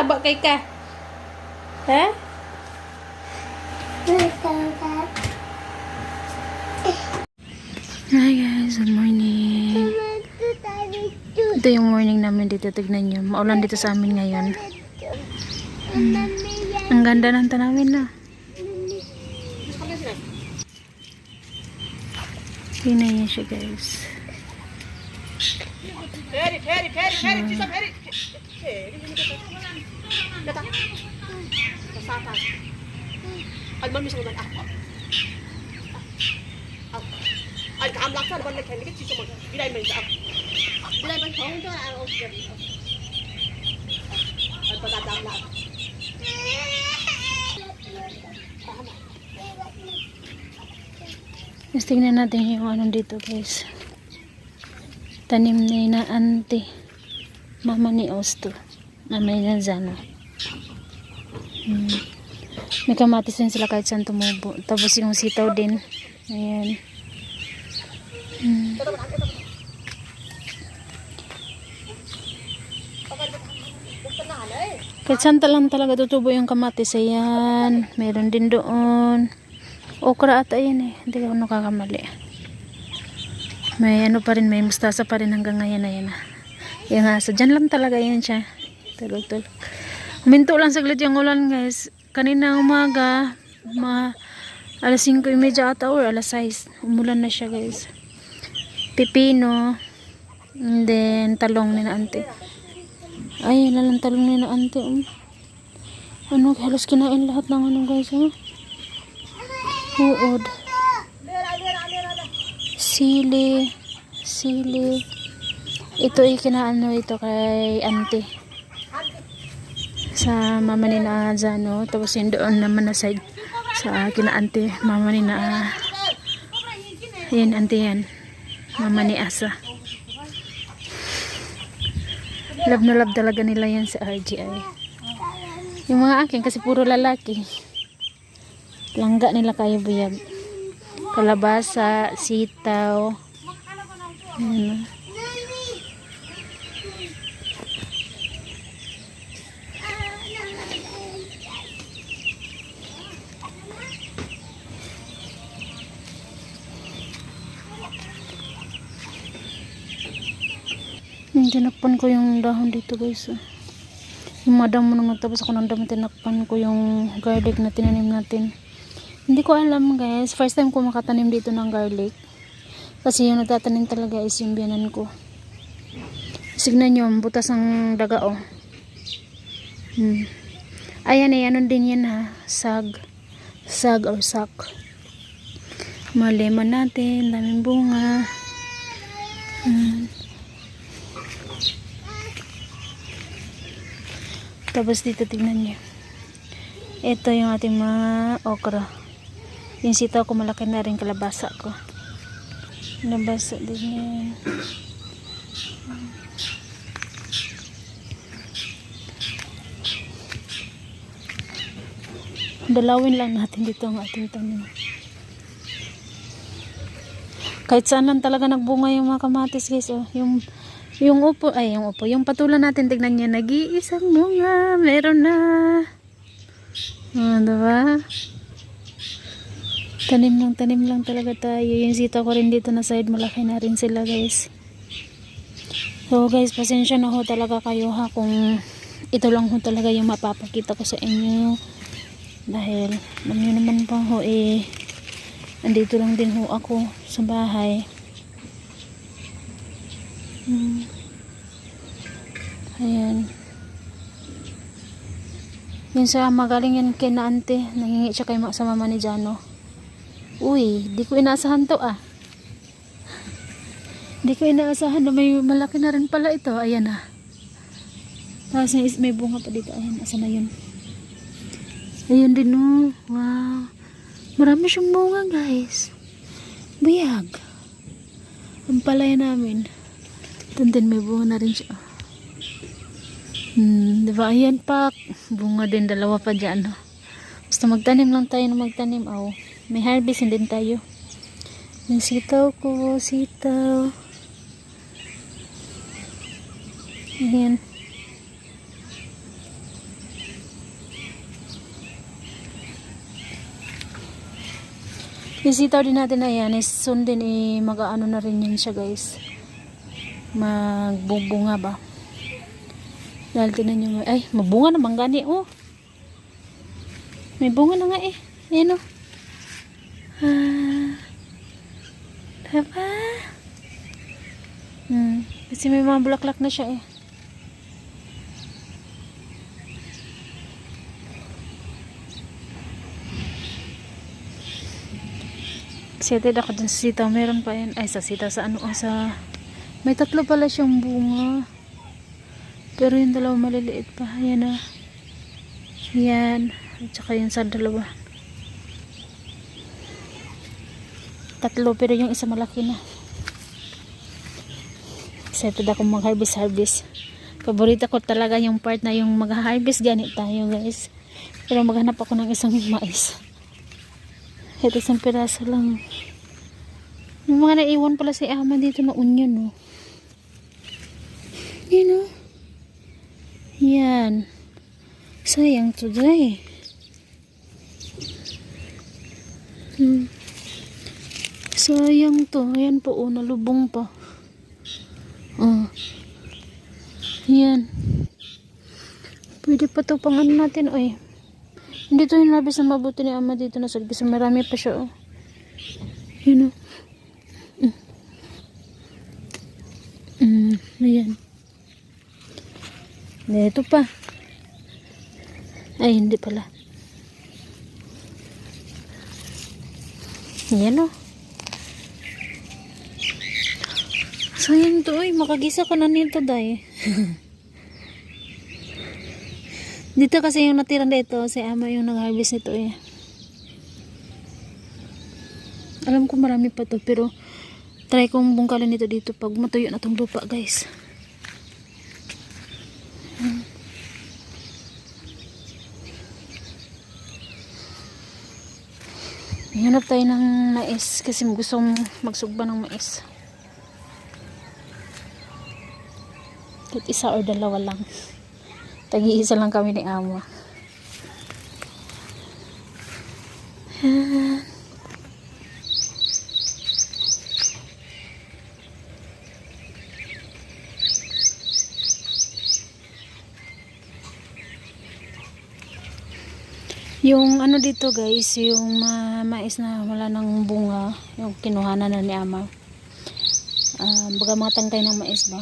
Nasaba kay ka? Ha? Hi guys, good morning. Ito yung morning namin dito. Tignan nyo. Maulan dito sa amin ngayon. Yan. Ang ganda ng tanawin na. Tingnan niyo siya guys. Al mami sa mga ako. Al kaam laksa ban la khen ki so mo bilay man sa bilay ban thong to ang oscar al patadam la Tapos tingnan natin yung ano dito guys. Tanim ni na auntie. Mama ni Osto. Mama ni Nazano. May kamatis din sila kahit saan tumubo. Tapos yung sitaw din. Ayan. Hmm. Kahit saan lang talaga tutubo yung kamatis. Ayan. Meron din doon. Okra ata yan eh. Hindi ako nakakamali. May ano pa rin, may mustasa pa rin hanggang ngayon na yan. ah. Yung aso. Diyan lang talaga yan siya. Tulog-tulog. Huminto lang saglit yung ulan guys. Kanina umaga, ma alas 5.30 ata or alas 6. Umulan na siya guys. Pipino. And then talong ni na ante. Ay, lalang talong ni na ante. um. Ano, halos kinain lahat ng ano guys. Oh. Uod. Sili. Sili. Ito ay kinaano ito kay auntie. Sa mama ni na Zano. Tapos yun doon naman na side. Sa kina auntie. Mama ni na. Yan auntie yan. Mama ni Asa. Love na love talaga nila yan sa RGI. Yung mga akin kasi puro lalaki. Langga nila kayo buyag. Kalabasa, sitaw. Ayan. Yung tinakpan ko yung dahon dito guys. oh. Yung madam mo nung nagtapos ako ng damo, tinakpan ko yung garlic na tinanim natin. Hindi ko alam guys. First time ko makatanim dito ng garlic. Kasi yung nagtatanim talaga is yung biyanan ko. Signan nyo, butas ang daga oh. Hmm. Ayan eh, ano din yan ha. Sag. Sag or sak. Malemon natin, daming bunga. Hmm. Tapos dito tignan nyo. Ito yung ating mga okra. Yung sitaw ko malaki na rin kalabasa ko. Kalabasa din yan. Dalawin lang natin dito ang ating tanim. Kahit saan lang talaga nagbunga yung mga kamatis guys. Oh. Yung yung upo, ay yung upo, yung patulan natin, tignan niya, nag-iisang bunga, meron na. Ah, diba? Tanim lang, tanim lang talaga tayo. Yung sita ko rin dito na side, malaki na rin sila guys. So guys, pasensya na ho talaga kayo ha kung ito lang ho talaga yung mapapakita ko sa inyo. Dahil, alam naman po ho eh, andito lang din ho ako sa bahay. Hmm. Ayan. Yun sa magaling yan kay na ante. Nangingi siya kay sa mama ni Jano. Uy, di ko inaasahan to ah. di ko inaasahan na may malaki na rin pala ito. Ayan ah. Tapos may, bunga pa dito. Ayan, asa na yun? Ayan din oh. Wow. Marami siyang bunga guys. Buyag. Ang palay namin. Doon din may bunga na rin siya. Hmm, di? Ayan pa. Bunga din, dalawa pa dyan. oh. Basta magtanim lang tayo na magtanim. Oh, may harvest din tayo. Yung sitaw ko, sitaw. Ayan. Yung sitaw din natin na yan, is soon din eh, mag-ano na rin yun siya guys. Magbubunga ba? Dahil tinan nyo, ay, mabunga naman gani, oh. May bunga na nga eh. Ayan oh. Ah. Diba? Hmm. Kasi may mga bulaklak na siya eh. Excited ako dun sa sitaw. Meron pa yan. Ay, sa sitaw. Sa ano? oh, sa... May tatlo pala siyang bunga. Pero yung dalawa maliliit pa. Ayan na. Yan. At saka yun sa dalawa. Tatlo. Pero yung isa malaki na. Excited ako mag-harvest-harvest. Paborito ko talaga yung part na yung mag-harvest ganit tayo guys. Pero maghanap ako ng isang mais. Ito isang piraso lang. Yung mga naiwan pala si Ama dito na onion, oh. Yan, oh. Yan. Sayang to dry. Hmm. Sayang to. Ayan po, oh. Nalubong pa. Oh. Yan. Pwede pa to pang ano natin, oy. Hindi to yung labis na mabuti ni ama dito na sa Kasi marami pa siya, oh. Yun, oh. Mm. Mm, ayan. Ito pa. Ay, hindi pala. Ayan, oh. Sayang to, oy. Makagisa ko na nito, day. Dito kasi yung natira dito, si ama yung nag-harvest nito eh. Alam ko marami pa to, pero try kong bungkalin nito dito pag matuyo na tong lupa, guys. Hanap tayo ng mais kasi gusto kong magsugba ng mais. Kahit isa or dalawa lang. Tagi-isa lang kami ni Ama. Yan. Yung ano dito guys, yung ma mais na wala ng bunga, yung kinuhanan na ni Ama. Ah, baga mga tangkay ng mais ba?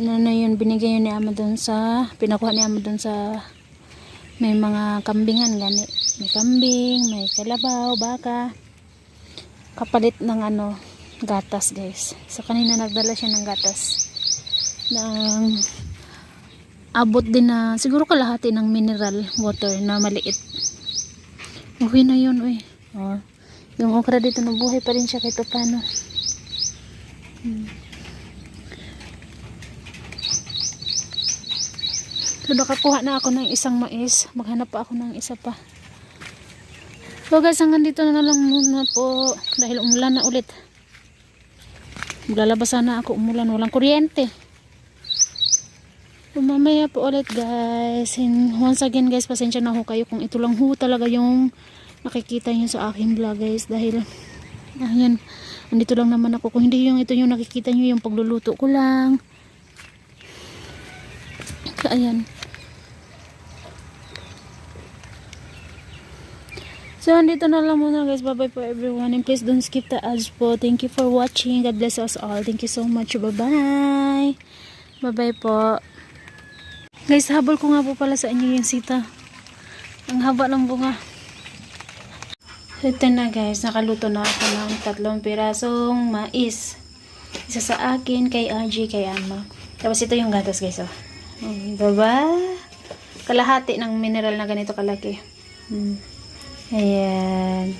ano na yun, binigay yun ni ama doon sa, pinakuha ni ama doon sa, may mga kambingan gani. May kambing, may kalabaw, baka. Kapalit ng ano, gatas guys. So kanina nagdala siya ng gatas. Ng, abot din na, siguro kalahati ng mineral water na maliit. Uwi na yun, uy. Oh. Yung okra dito, nabuhay pa rin siya kahit paano. Hmm. So, nakakuha na ako ng isang mais. Maghanap pa ako ng isa pa. So guys, hanggang dito na lang muna po. Dahil umulan na ulit. Maglalabas sana ako umulan. Walang kuryente. So, mamaya po ulit guys. And once again guys, pasensya na ho kayo kung ito lang ho talaga yung nakikita nyo sa aking vlog guys. Dahil, ayan, andito lang naman ako. Kung hindi yung ito yung nakikita nyo, yung pagluluto ko lang. Ayan. So, andito na lang muna guys. Bye-bye po everyone. And please don't skip the ads po. Thank you for watching. God bless us all. Thank you so much. Bye-bye. Bye-bye po. Guys, habol ko nga po pala sa inyo yung sita. Ang haba ng bunga. Ito na guys. Nakaluto na ako ng tatlong pirasong mais. Isa sa akin, kay RJ, kay Ama. Tapos ito yung gatas guys. Oh. Hmm, diba? Kalahati ng mineral na ganito kalaki. Hmm. Ayan.